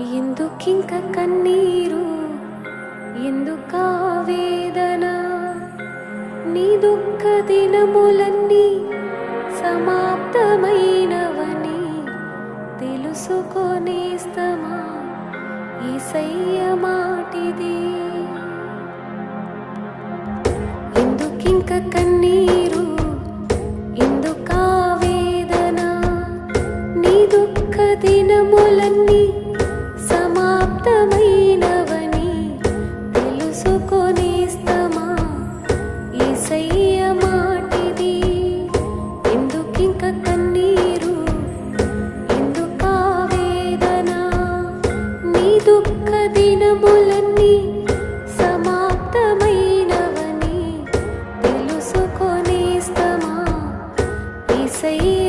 ఎందుకింక కన్నీరు? ఎందుకా వేదన? నీ దుఃఖ దినములన్నీ సమాప్తమైనవని తెలుసుకొనేస్తమా ఈసయ్య మాటిది. ఎందుకింక కన్నీరు? ఎందుకా వేదన? నీ దుఃఖ దినములన్నీ క్షణములన్నీ సమాప్తమైనవని తెలుసుకొనేస్తమా? ఇసయ్య